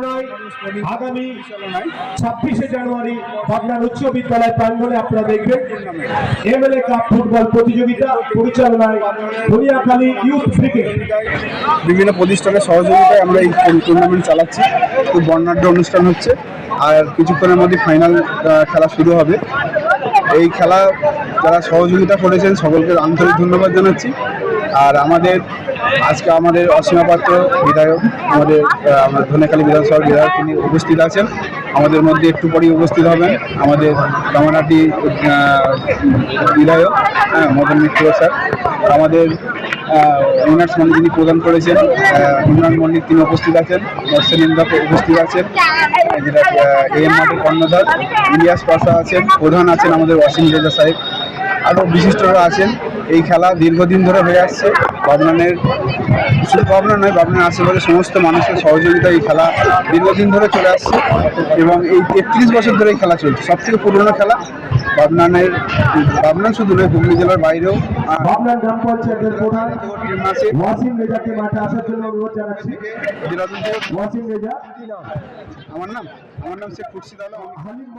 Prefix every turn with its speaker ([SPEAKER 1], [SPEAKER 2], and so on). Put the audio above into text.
[SPEAKER 1] পরিচালনায় আগামী ছাব্বিশে জানুয়ারি পাবনার উচ্চ বিদ্যালয় প্রাঙ্গণে আপনারা দেখবেন এমএলএ কাপ ফুটবল প্রতিযোগিতা পরিচালনায় ধনিয়াখালী ইউথ ক্রিকেট।
[SPEAKER 2] বিভিন্ন প্রতিষ্ঠানের সহযোগিতায় আমরা এই টুর্নামেন্ট চালাচ্ছি। খুব বর্ণাঢ্য অনুষ্ঠান হচ্ছে। আর কিছুক্ষণের মধ্যে ফাইনাল খেলা শুরু হবে। এই খেলা যারা সহযোগিতা করেছেন, সকলকে আন্তরিক ধন্যবাদ জানাচ্ছি। আর আমাদের আজকে আমাদের অসীমা পাত্র বিধায়ক আমাদের ধনেখালী বিধানসভার বিধায়ক তিনি উপস্থিত আছেন। আমাদের মধ্যে একটু পরেই উপস্থিত হবেন আমাদের আহ, বিধায়ক হ্যাঁ মদন মিত্র স্যার। আমাদের উইনার্স মল্লিক যিনি প্রদান করেছেন উন্নয়ন মল্লিক তিনি উপস্থিত আছেন মৎস্যনিন্দা উপস্থিত আছেন যেটা এম মাঠের কর্ণধার ইলিয়াস পাশা আছেন প্রধান আছেন আমাদের ওয়াসিম রেজা সাহেব। আরও বিশিষ্টরা আছেন এই খেলা দীর্ঘদিন ধরে হয়ে আসছে। বাবনানের শুধু বাবনা নয় বাবনার আশেপাশে সমস্ত মানুষের সহযোগিতায় এই খেলা দীর্ঘদিন ধরে চলে আসছে এবং এই তেত্রিশ বছর ধরে এই খেলা চলছে। সব থেকে পুরনো খেলা বাবনানের বাবনান শুধু নয় হুগলি জেলার বাইরেও। আমার নাম আমার নাম শেখ খুরশিদ আলম।
[SPEAKER 1] হালিম